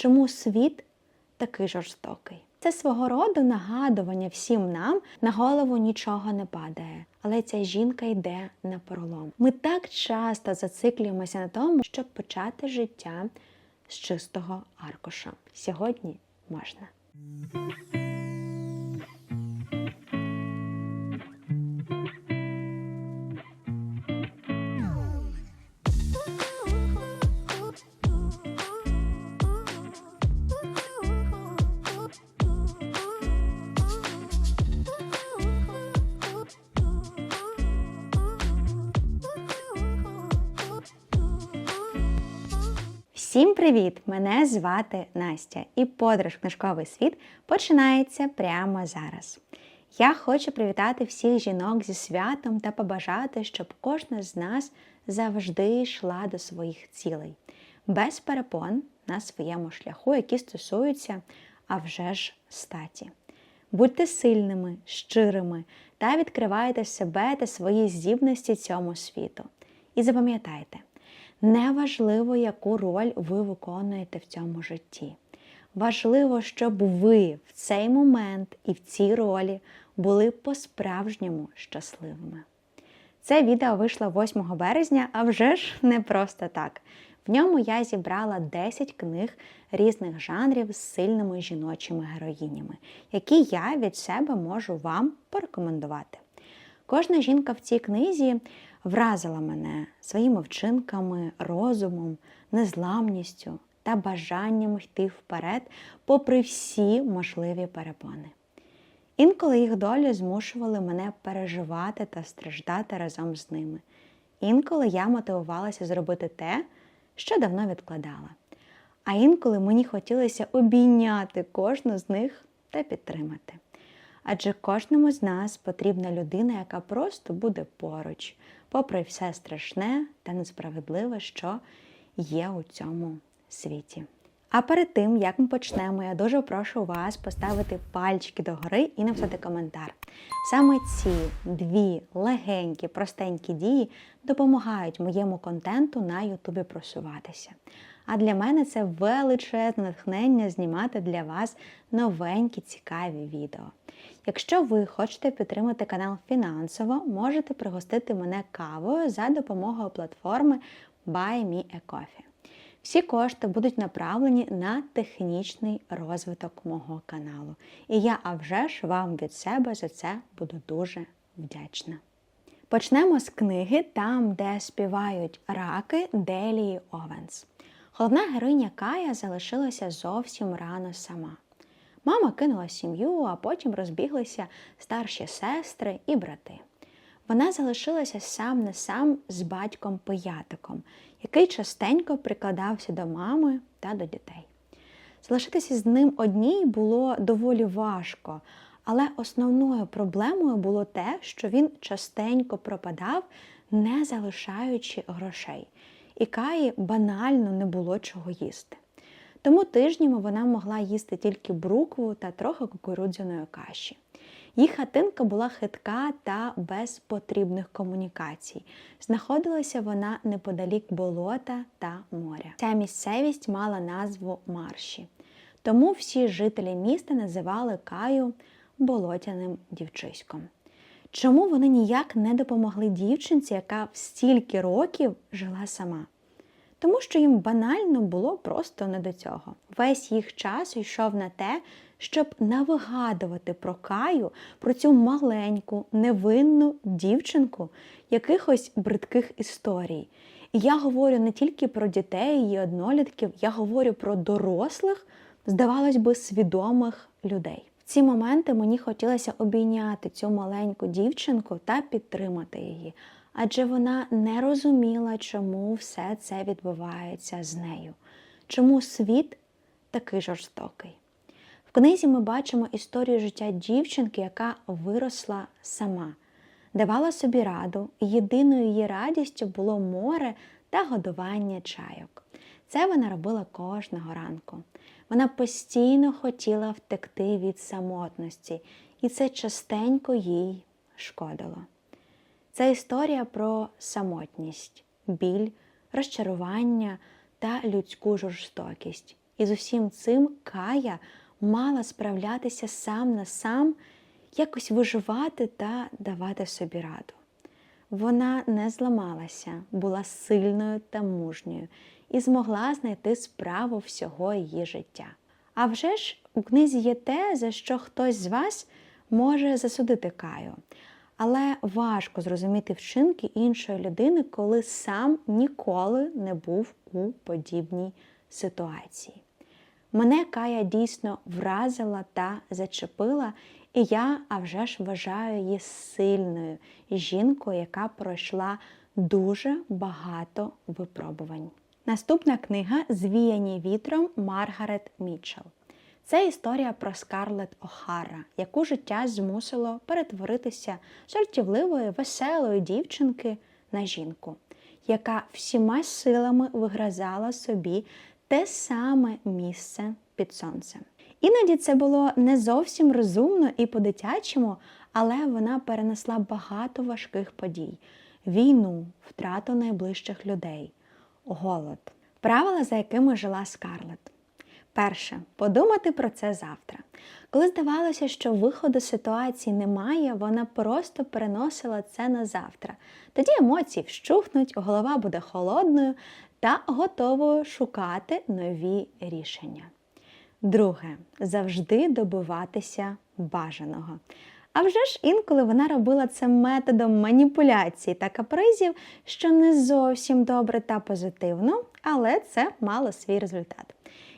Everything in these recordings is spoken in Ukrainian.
чому світ такий жорстокий. Це свого роду нагадування всім нам на голову нічого не падає, але ця жінка йде на пролом. Ми так часто зациклюємося на тому, щоб почати життя з чистого аркуша. Сьогодні можна. Привіт! Мене звати Настя, і подорож книжковий світ починається прямо зараз. Я хочу привітати всіх жінок зі святом та побажати, щоб кожна з нас завжди йшла до своїх цілей, без перепон на своєму шляху, які стосуються, а вже ж статі. Будьте сильними, щирими та відкривайте себе та свої здібності цьому світу. І запам'ятайте, Неважливо, яку роль ви виконуєте в цьому житті. Важливо, щоб ви в цей момент і в цій ролі були по-справжньому щасливими. Це відео вийшло 8 березня, а вже ж не просто так. В ньому я зібрала 10 книг різних жанрів з сильними жіночими героїнями, які я від себе можу вам порекомендувати. Кожна жінка в цій книзі вразила мене своїми вчинками, розумом, незламністю та бажанням йти вперед, попри всі можливі перепони. Інколи їх долі змушували мене переживати та страждати разом з ними. Інколи я мотивувалася зробити те, що давно відкладала. А інколи мені хотілося обійняти кожну з них та підтримати. Адже кожному з нас потрібна людина, яка просто буде поруч, попри все страшне та несправедливе, що є у цьому світі. А перед тим, як ми почнемо, я дуже прошу вас поставити пальчики догори і написати коментар. Саме ці дві легенькі, простенькі дії допомагають моєму контенту на Ютубі просуватися. А для мене це величезне натхнення знімати для вас новенькі цікаві відео. Якщо ви хочете підтримати канал фінансово, можете пригостити мене кавою за допомогою платформи BuyMeACoffee. Всі кошти будуть направлені на технічний розвиток мого каналу. І я, а вже ж, вам від себе за це буду дуже вдячна. Почнемо з книги там, де співають раки Делії Овенс. Головна героїня Кая залишилася зовсім рано сама. Мама кинула сім'ю, а потім розбіглися старші сестри і брати. Вона залишилася сам на сам з батьком пиятиком, який частенько прикладався до мами та до дітей. Залишитися з ним одній було доволі важко, але основною проблемою було те, що він частенько пропадав, не залишаючи грошей, і Каї банально не було чого їсти. Тому тижнями вона могла їсти тільки брукву та трохи кукурудзяної каші. Їх хатинка була хитка та без потрібних комунікацій. Знаходилася вона неподалік болота та моря. Ця місцевість мала назву Марші. Тому всі жителі міста називали Каю болотяним дівчиськом. Чому вони ніяк не допомогли дівчинці, яка в стільки років жила сама? Тому що їм банально було просто не до цього. Весь їх час йшов на те, щоб навигадувати про Каю, про цю маленьку, невинну дівчинку якихось бридких історій. І я говорю не тільки про дітей і однолітків, я говорю про дорослих, здавалось би, свідомих людей. В ці моменти мені хотілося обійняти цю маленьку дівчинку та підтримати її адже вона не розуміла, чому все це відбувається з нею, чому світ такий жорстокий. В книзі ми бачимо історію життя дівчинки, яка виросла сама, давала собі раду, і єдиною її радістю було море та годування чайок. Це вона робила кожного ранку. Вона постійно хотіла втекти від самотності, і це частенько їй шкодило. Це історія про самотність, біль, розчарування та людську жорстокість. І з усім цим Кая мала справлятися сам на сам, якось виживати та давати собі раду. Вона не зламалася, була сильною та мужньою і змогла знайти справу всього її життя. А вже ж у книзі є те, за що хтось з вас може засудити Каю. Але важко зрозуміти вчинки іншої людини, коли сам ніколи не був у подібній ситуації. Мене Кая дійсно вразила та зачепила, і я а вже ж вважаю її сильною жінкою, яка пройшла дуже багато випробувань. Наступна книга Звіяні вітром Маргарет Мітчелл. Це історія про Скарлетт О'Хара, яку життя змусило перетворитися жартівливої, веселої дівчинки на жінку, яка всіма силами вигразала собі те саме місце під сонцем. Іноді це було не зовсім розумно і по-дитячому, але вона перенесла багато важких подій: війну, втрату найближчих людей, голод, правила, за якими жила Скарлетт. Перше подумати про це завтра. Коли здавалося, що виходу ситуації немає, вона просто переносила це на завтра. Тоді емоції вщухнуть, голова буде холодною та готовою шукати нові рішення. Друге завжди добиватися бажаного. А вже ж інколи вона робила це методом маніпуляцій та капризів, що не зовсім добре та позитивно, але це мало свій результат.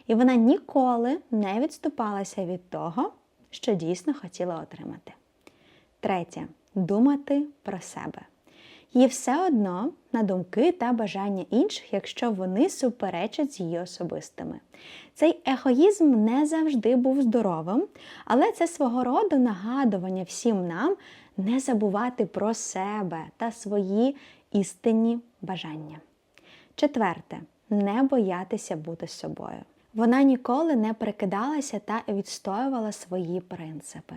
І вона ніколи не відступалася від того, що дійсно хотіла отримати. Третє думати про себе. Їй все одно на думки та бажання інших, якщо вони суперечать з її особистими. Цей егоїзм не завжди був здоровим, але це свого роду нагадування всім нам не забувати про себе та свої істинні бажання. Четверте не боятися бути собою. Вона ніколи не прикидалася та відстоювала свої принципи.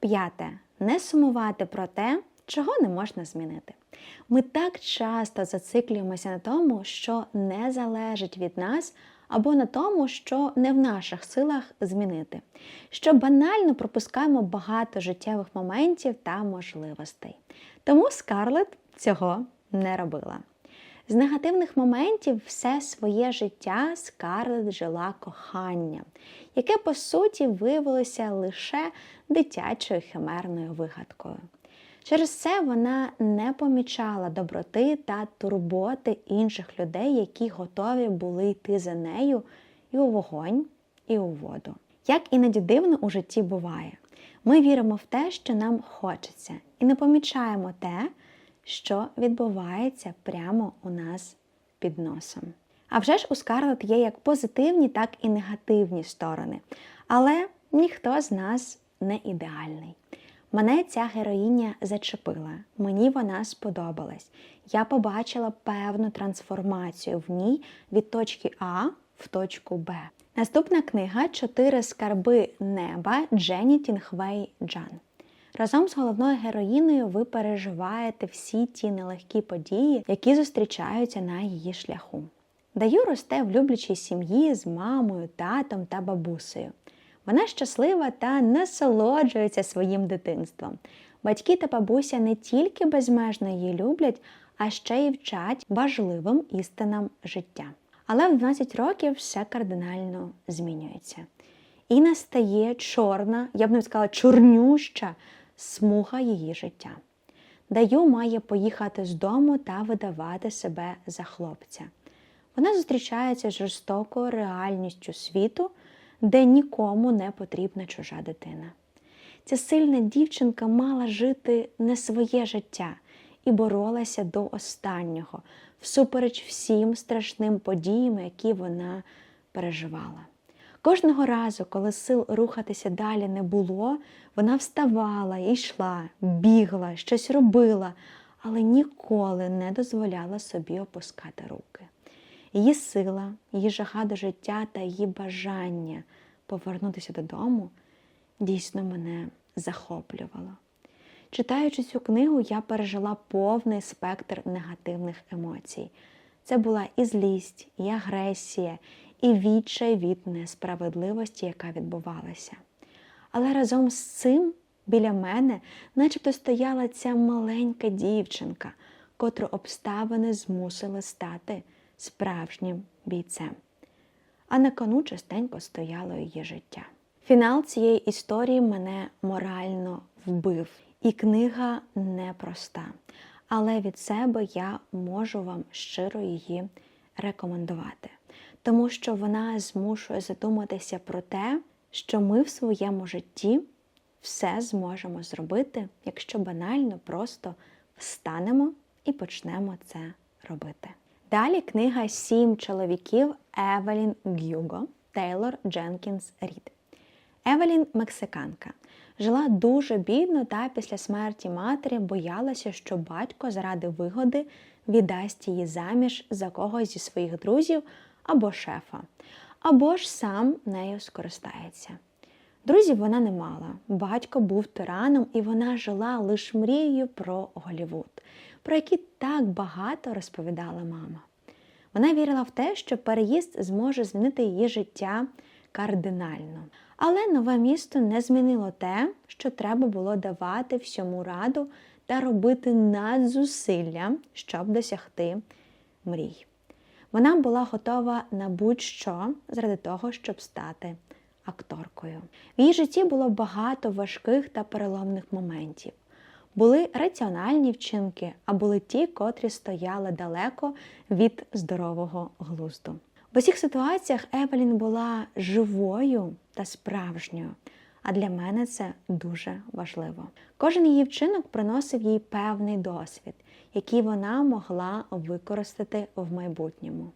П'яте не сумувати про те, чого не можна змінити. Ми так часто зациклюємося на тому, що не залежить від нас, або на тому, що не в наших силах змінити, що банально пропускаємо багато життєвих моментів та можливостей. Тому Скарлет цього не робила. З негативних моментів все своє життя Скарлет жила коханням, яке по суті виявилося лише дитячою химерною вигадкою. Через це вона не помічала доброти та турботи інших людей, які готові були йти за нею і у вогонь, і у воду. Як іноді дивно у житті буває, ми віримо в те, що нам хочеться, і не помічаємо те, що відбувається прямо у нас під носом. А вже ж у Скарлет є як позитивні, так і негативні сторони. Але ніхто з нас не ідеальний. Мене ця героїня зачепила, мені вона сподобалась. Я побачила певну трансформацію в ній від точки А в точку Б. Наступна книга Чотири скарби неба Дженні Тінхвей Джан. Разом з головною героїною ви переживаєте всі ті нелегкі події, які зустрічаються на її шляху. Даю росте в люблячій сім'ї з мамою, татом та бабусею. Вона щаслива та насолоджується своїм дитинством. Батьки та бабуся не тільки безмежно її люблять, а ще й вчать важливим істинам життя. Але в 12 років все кардинально змінюється. І настає чорна, я б не сказала, чорнюща смуга її життя. Даю має поїхати з дому та видавати себе за хлопця. Вона зустрічається з жорстокою реальністю світу, де нікому не потрібна чужа дитина. Ця сильна дівчинка мала жити не своє життя і боролася до останнього, всупереч всім страшним подіям, які вона переживала. Кожного разу, коли сил рухатися далі не було, вона вставала йшла, бігла, щось робила, але ніколи не дозволяла собі опускати руки. Її сила, її жага до життя та її бажання повернутися додому дійсно мене захоплювало. Читаючи цю книгу, я пережила повний спектр негативних емоцій. Це була і злість, і агресія, і відчай від несправедливості, яка відбувалася. Але разом з цим біля мене начебто стояла ця маленька дівчинка, котру обставини змусили стати справжнім бійцем. А на кону частенько стояло її життя. Фінал цієї історії мене морально вбив, і книга непроста. Але від себе я можу вам щиро її рекомендувати, тому що вона змушує задуматися про те, що ми в своєму житті все зможемо зробити, якщо банально просто встанемо і почнемо це робити. Далі книга Сім чоловіків Евелін Гюго Тейлор Дженкінс Рід. Евелін мексиканка. Жила дуже бідно та після смерті матері боялася, що батько заради вигоди віддасть її заміж за когось зі своїх друзів або шефа, або ж сам нею скористається. Друзів вона не мала. Батько був тираном, і вона жила лише мрією про Голівуд, про який так багато розповідала мама. Вона вірила в те, що переїзд зможе змінити її життя кардинально. Але нове місто не змінило те, що треба було давати всьому раду та робити надзусилля, щоб досягти мрій. Вона була готова на будь-що заради того, щоб стати акторкою. В її житті було багато важких та переломних моментів. Були раціональні вчинки, а були ті, котрі стояли далеко від здорового глузду. В усіх ситуаціях Евелін була живою та справжньою, а для мене це дуже важливо. Кожен її вчинок приносив їй певний досвід, який вона могла використати в майбутньому.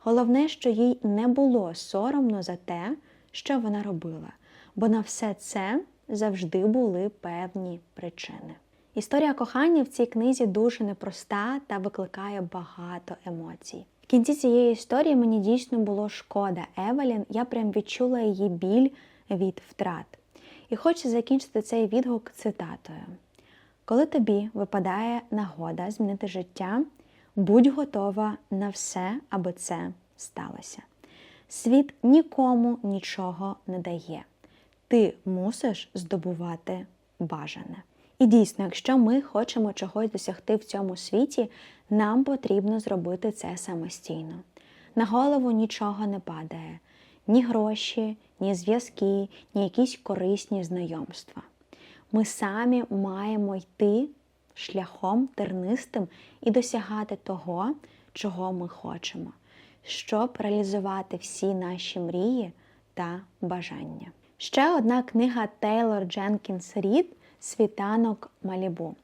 Головне, що їй не було соромно за те, що вона робила, бо на все це завжди були певні причини. Історія кохання в цій книзі дуже непроста та викликає багато емоцій. В кінці цієї історії мені дійсно було шкода Евелін, я прям відчула її біль від втрат. І хочу закінчити цей відгук цитатою: Коли тобі випадає нагода змінити життя, будь готова на все, аби це сталося. Світ нікому нічого не дає. Ти мусиш здобувати бажане. І дійсно, якщо ми хочемо чогось досягти в цьому світі, нам потрібно зробити це самостійно. На голову нічого не падає: ні гроші, ні зв'язки, ні якісь корисні знайомства. Ми самі маємо йти шляхом тернистим і досягати того, чого ми хочемо, щоб реалізувати всі наші мрії та бажання. Ще одна книга Тейлор Дженкінс Рід Світанок Малібу.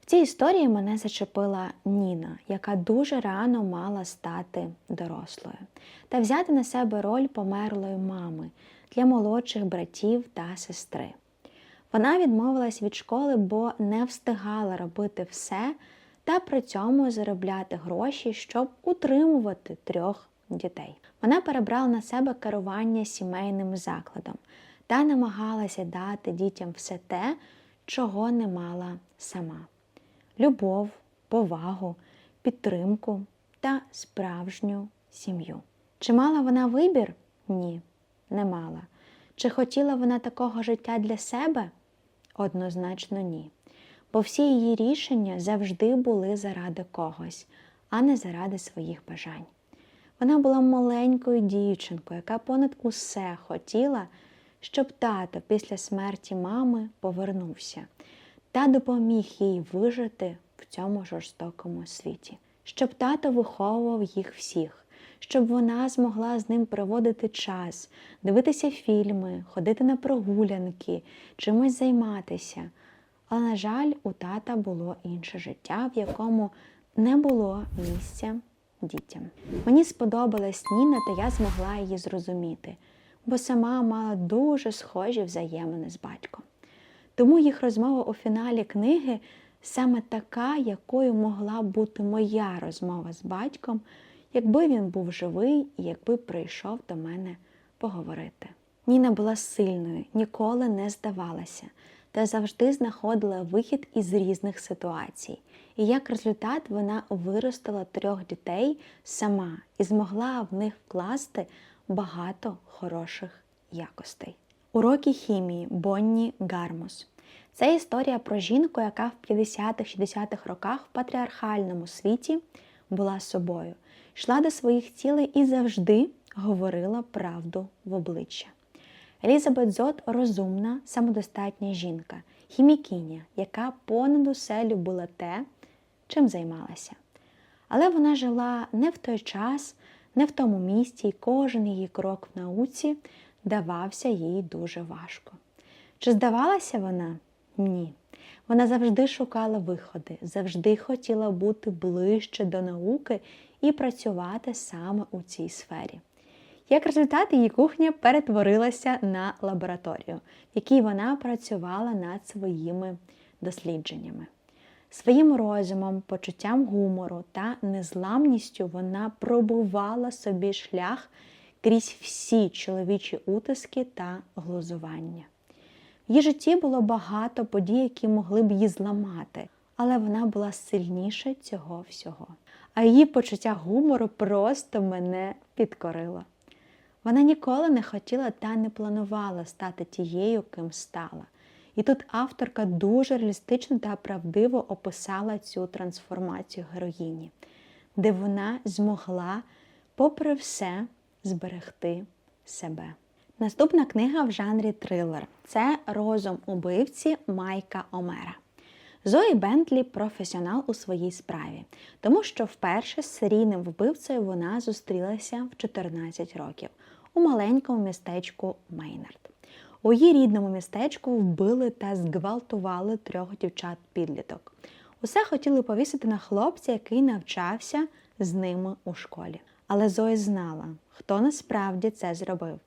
В цій історії мене зачепила Ніна, яка дуже рано мала стати дорослою та взяти на себе роль померлої мами для молодших братів та сестри. Вона відмовилась від школи, бо не встигала робити все та при цьому заробляти гроші, щоб утримувати трьох дітей. Вона перебрала на себе керування сімейним закладом та намагалася дати дітям все те, чого не мала сама: любов, повагу, підтримку та справжню сім'ю. Чи мала вона вибір? Ні, не мала. Чи хотіла вона такого життя для себе? Однозначно ні. Бо всі її рішення завжди були заради когось, а не заради своїх бажань. Вона була маленькою дівчинкою, яка понад усе хотіла, щоб тато після смерті мами повернувся та допоміг їй вижити в цьому жорстокому світі, щоб тато виховував їх всіх, щоб вона змогла з ним проводити час, дивитися фільми, ходити на прогулянки, чимось займатися. Але, на жаль, у тата було інше життя, в якому не було місця дітям. Мені сподобалась Ніна, та я змогла її зрозуміти, бо сама мала дуже схожі взаємини з батьком. Тому їх розмова у фіналі книги саме така, якою могла бути моя розмова з батьком, якби він був живий і якби прийшов до мене поговорити. Ніна була сильною, ніколи не здавалася та завжди знаходила вихід із різних ситуацій. І як результат вона виростила трьох дітей сама і змогла в них вкласти багато хороших якостей. Уроки хімії Бонні Гармус. Це історія про жінку, яка в 50-60-х роках в патріархальному світі була собою, йшла до своїх цілей і завжди говорила правду в обличчя. Елізабет Зот розумна, самодостатня жінка, хімікиня, яка понад усе любила те, чим займалася. Але вона жила не в той час, не в тому місці, і кожен її крок в науці давався їй дуже важко. Чи здавалася вона? Ні. Вона завжди шукала виходи, завжди хотіла бути ближче до науки і працювати саме у цій сфері. Як результат, її кухня перетворилася на лабораторію, в якій вона працювала над своїми дослідженнями. Своїм розумом, почуттям гумору та незламністю вона пробувала собі шлях крізь всі чоловічі утиски та глузування. В її житті було багато подій, які могли б її зламати, але вона була сильніше цього всього. А її почуття гумору просто мене підкорило. Вона ніколи не хотіла та не планувала стати тією, ким стала. І тут авторка дуже реалістично та правдиво описала цю трансформацію героїні, де вона змогла, попри все, зберегти себе. Наступна книга в жанрі трилер це Розум убивці Майка Омера. Зої Бентлі професіонал у своїй справі, тому що вперше з серійним вбивцею вона зустрілася в 14 років у маленькому містечку Мейнард. У її рідному містечку вбили та зґвалтували трьох дівчат-підліток. Усе хотіли повісити на хлопця, який навчався з ними у школі. Але Зоя знала, хто насправді це зробив,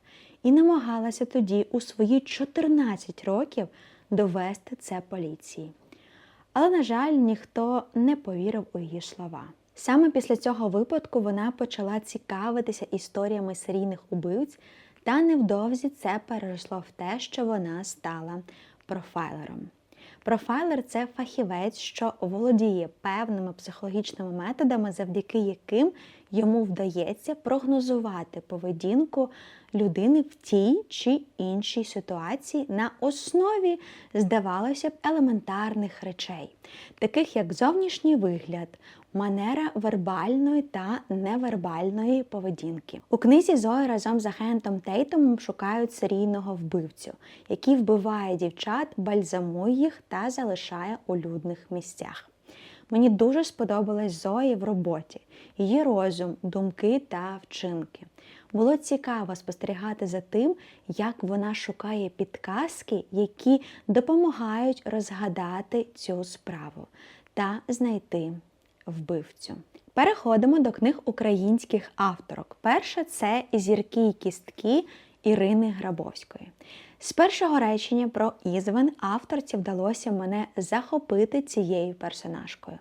і намагалася тоді у свої 14 років довести це поліції. Але, на жаль, ніхто не повірив у її слова. Саме після цього випадку вона почала цікавитися історіями серійних убивць, та невдовзі це переросло в те, що вона стала профайлером. Профайлер це фахівець, що володіє певними психологічними методами, завдяки яким йому вдається прогнозувати поведінку людини в тій чи іншій ситуації на основі, здавалося б, елементарних речей, таких як зовнішній вигляд, манера вербальної та невербальної поведінки. У книзі Зої разом з агентом Тейтомом шукають серійного вбивцю, який вбиває дівчат, бальзамує їх та залишає у людних місцях. Мені дуже сподобалась Зої в роботі, її розум, думки та вчинки. Було цікаво спостерігати за тим, як вона шукає підказки, які допомагають розгадати цю справу та знайти вбивцю. Переходимо до книг українських авторок. Перша це зірки і кістки Ірини Грабовської. З першого речення про Ізвен авторці вдалося мене захопити цією персонажкою.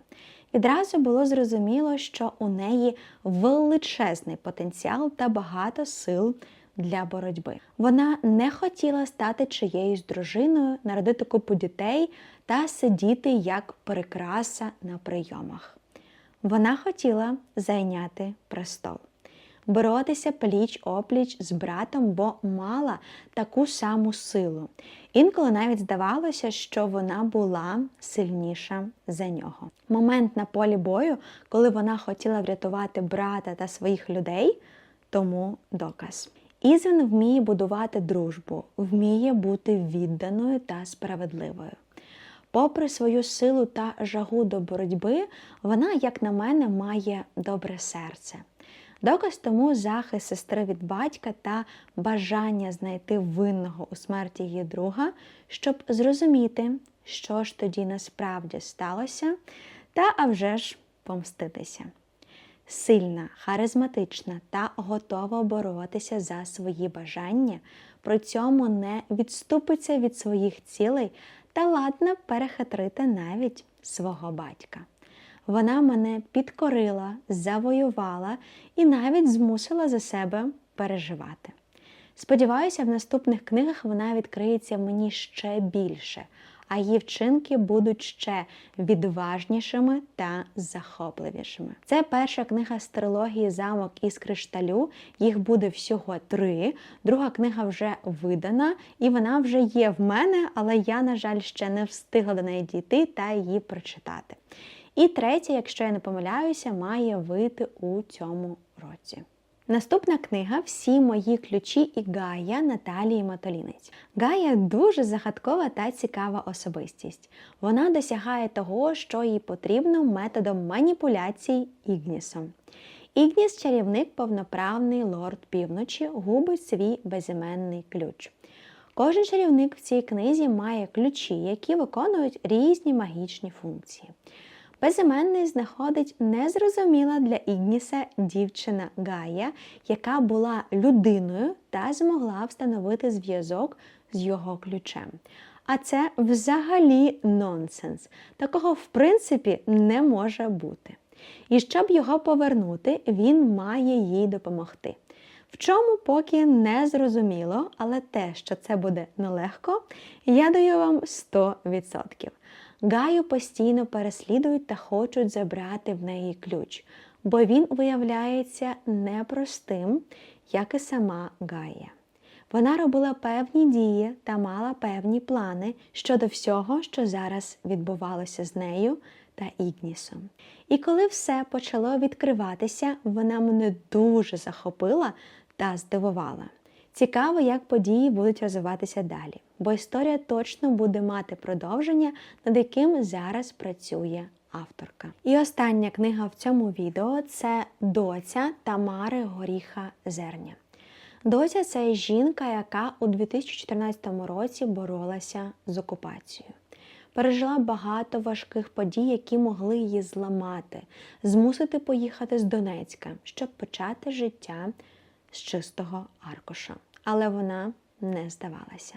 Відразу було зрозуміло, що у неї величезний потенціал та багато сил для боротьби. Вона не хотіла стати чиєюсь дружиною, народити купу дітей та сидіти як прикраса на прийомах. Вона хотіла зайняти престол, боротися пліч опліч з братом, бо мала таку саму силу. Інколи навіть здавалося, що вона була сильніша за нього. Момент на полі бою, коли вона хотіла врятувати брата та своїх людей, тому доказ. Ізвен вміє будувати дружбу, вміє бути відданою та справедливою. Попри свою силу та жагу до боротьби, вона, як на мене, має добре серце. Доказ тому захист сестри від батька та бажання знайти винного у смерті її друга, щоб зрозуміти, що ж тоді насправді сталося, та а вже ж помститися. Сильна, харизматична та готова боротися за свої бажання, при цьому не відступиться від своїх цілей та ладна перехитрити навіть свого батька. Вона мене підкорила, завоювала і навіть змусила за себе переживати. Сподіваюся, в наступних книгах вона відкриється мені ще більше, а її вчинки будуть ще відважнішими та захопливішими. Це перша книга з трилогії Замок із кришталю. Їх буде всього три. Друга книга вже видана, і вона вже є в мене, але я, на жаль, ще не встигла до неї дійти та її прочитати. І третя, якщо я не помиляюся, має вийти у цьому році. Наступна книга Всі мої ключі і Гая Наталії Матолінець. Гая дуже загадкова та цікава особистість. Вона досягає того, що їй потрібно методом маніпуляцій Ігнісом. Ігніс, чарівник, повноправний лорд півночі, губить свій безіменний ключ. Кожен чарівник в цій книзі має ключі, які виконують різні магічні функції. Безіменний знаходить незрозуміла для Ігніса дівчина Гая, яка була людиною та змогла встановити зв'язок з його ключем. А це взагалі нонсенс. Такого, в принципі, не може бути. І щоб його повернути, він має їй допомогти. В чому поки не зрозуміло, але те, що це буде нелегко, я даю вам 100%. Гаю постійно переслідують та хочуть забрати в неї ключ, бо він виявляється непростим, як і сама Гая. Вона робила певні дії та мала певні плани щодо всього, що зараз відбувалося з нею та Ігнісом. І коли все почало відкриватися, вона мене дуже захопила та здивувала. Цікаво, як події будуть розвиватися далі, бо історія точно буде мати продовження, над яким зараз працює авторка. І остання книга в цьому відео це доця Тамари Горіха Зерня. Доця це жінка, яка у 2014 році боролася з окупацією. Пережила багато важких подій, які могли її зламати, змусити поїхати з Донецька, щоб почати життя з чистого аркуша. Але вона не здавалася.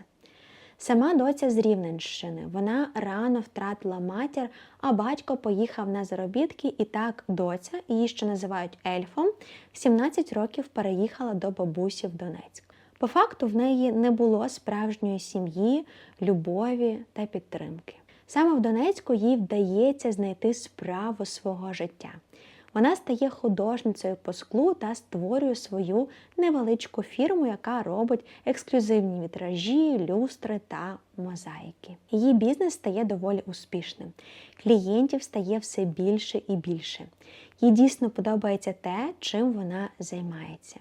Сама доця з Рівненщини. Вона рано втратила матір, а батько поїхав на заробітки, і так доця, її ще називають ельфом, в 17 років переїхала до бабусі в Донецьк. По факту в неї не було справжньої сім'ї, любові та підтримки. Саме в Донецьку їй вдається знайти справу свого життя. Вона стає художницею по склу та створює свою невеличку фірму, яка робить ексклюзивні вітражі, люстри та мозаїки. Її бізнес стає доволі успішним. Клієнтів стає все більше і більше. Їй дійсно подобається те, чим вона займається.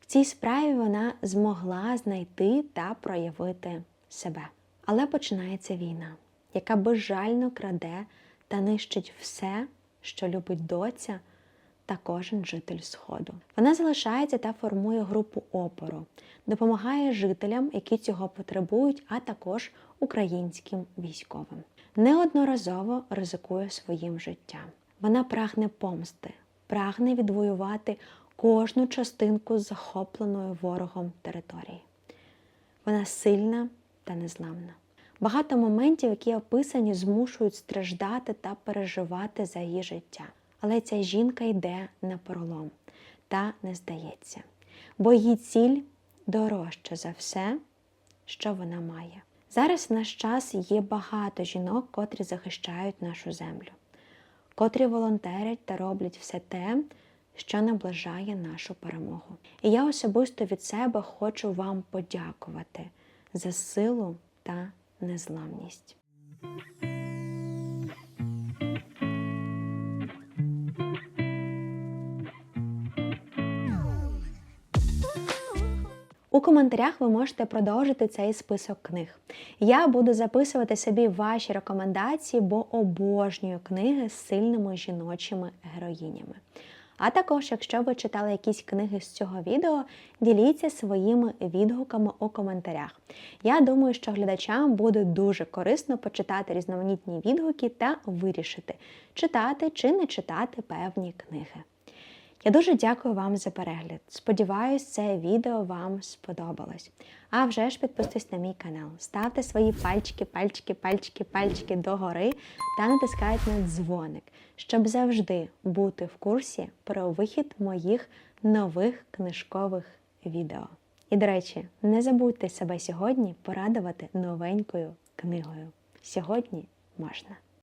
В цій справі вона змогла знайти та проявити себе. Але починається війна, яка безжально краде та нищить все що любить доця та кожен житель Сходу. Вона залишається та формує групу опору, допомагає жителям, які цього потребують, а також українським військовим. Неодноразово ризикує своїм життям. Вона прагне помсти, прагне відвоювати кожну частинку захопленої ворогом території. Вона сильна та незламна. Багато моментів, які описані, змушують страждати та переживати за її життя. Але ця жінка йде на пролом та не здається, бо її ціль дорожча за все, що вона має. Зараз в наш час є багато жінок, котрі захищають нашу землю, котрі волонтерять та роблять все те, що наближає нашу перемогу. І я особисто від себе хочу вам подякувати за силу та незламність. У коментарях ви можете продовжити цей список книг. Я буду записувати собі ваші рекомендації, бо обожнюю книги з сильними жіночими героїнями. А також, якщо ви читали якісь книги з цього відео, діліться своїми відгуками у коментарях. Я думаю, що глядачам буде дуже корисно почитати різноманітні відгуки та вирішити, читати чи не читати певні книги. Я дуже дякую вам за перегляд. Сподіваюсь, це відео вам сподобалось. А вже ж підписуйтесь на мій канал, ставте свої пальчики, пальчики, пальчики, пальчики догори та натискайте на дзвоник, щоб завжди бути в курсі про вихід моїх нових книжкових відео. І, до речі, не забудьте себе сьогодні порадувати новенькою книгою. Сьогодні можна.